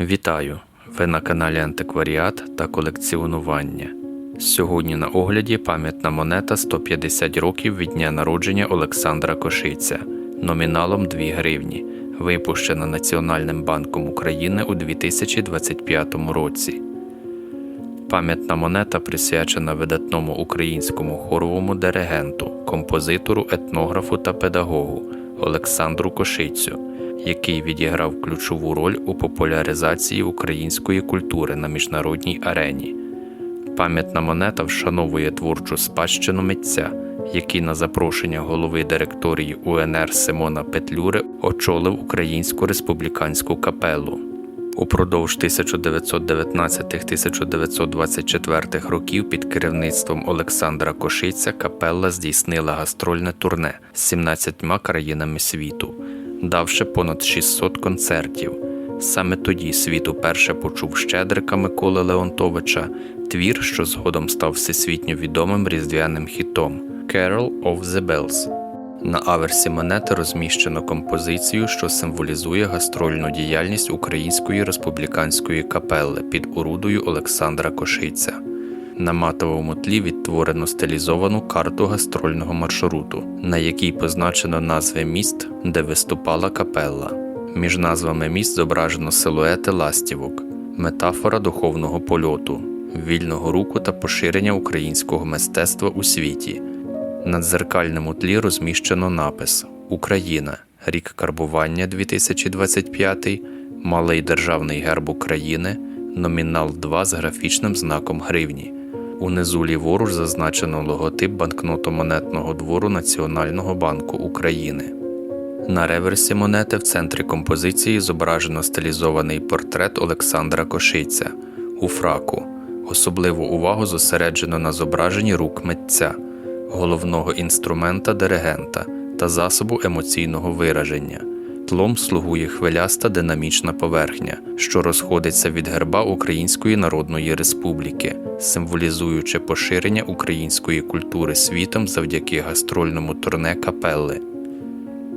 Вітаю! Ви на каналі Антикваріат та колекціонування. Сьогодні на огляді пам'ятна монета 150 років від дня народження Олександра Кошиця номіналом 2 гривні, випущена Національним банком України у 2025 році. Пам'ятна монета присвячена видатному українському хоровому диригенту, композитору, етнографу та педагогу Олександру Кошицю, який відіграв ключову роль у популяризації української культури на міжнародній арені. Пам'ятна монета вшановує творчу спадщину митця, який на запрошення голови директорії УНР Симона Петлюри очолив Українську республіканську капелу. Упродовж 1919-1924 років під керівництвом Олександра Кошиця капелла здійснила гастрольне турне з 17 країнами світу, давши понад 600 концертів. Саме тоді світ уперше почув Щедрика Миколи Леонтовича, твір, що згодом став всесвітньо відомим різдвяним хітом Carol of the Bells. На аверсі монети розміщено композицію, що символізує гастрольну діяльність Української республіканської капели під орудою Олександра Кошиця. На матовому тлі відтворено стилізовану карту гастрольного маршруту, на якій позначено назви міст, де виступала капелла. Між назвами міст зображено силуети ластівок, метафора духовного польоту, вільного руху та поширення українського мистецтва у світі. На дзеркальному тлі розміщено напис Україна. Рік карбування 2025, Малий державний герб України, номінал 2 з графічним знаком гривні. Унизу ліворуч зазначено логотип банкнотомонетного двору Національного банку України. На реверсі монети в центрі композиції зображено стилізований портрет Олександра Кошиця у фраку. Особливу увагу зосереджено на зображенні рук митця, головного інструмента диригента та засобу емоційного вираження. Тлом слугує хвиляста динамічна поверхня, що розходиться від герба Української Народної Республіки, символізуючи поширення української культури світом завдяки гастрольному турне капелли.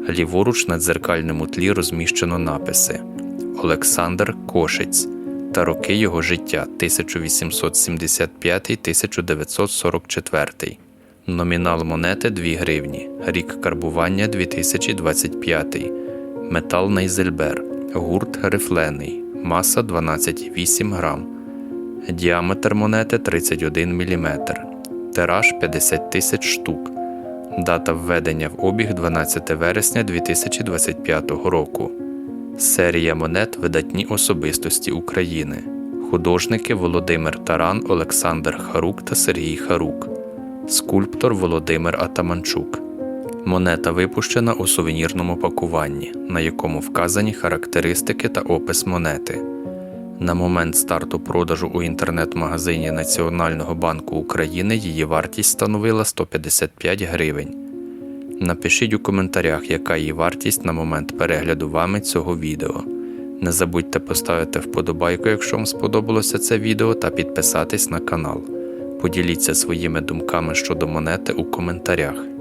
Ліворуч на дзеркальному тлі розміщено написи Олександр Кошиць та роки його життя 1875-1944. Номінал монети 2 гривні. Рік карбування 2025. Метал Нейзельбер. Гурт рифлений. Маса 12,8 грам. Діаметр монети 31 мм. Тираж 50 тисяч штук. Дата введення в обіг 12 вересня 2025 року. Серія монет Видатні особистості України. Художники Володимир Таран, Олександр Харук та Сергій Харук. Скульптор Володимир Атаманчук. Монета випущена у сувенірному пакуванні, на якому вказані характеристики та опис монети. На момент старту продажу у інтернет-магазині Національного банку України її вартість становила 155 гривень. Напишіть у коментарях, яка її вартість на момент перегляду вами цього відео. Не забудьте поставити вподобайку, якщо вам сподобалося це відео, та підписатись на канал. Поділіться своїми думками щодо монети у коментарях.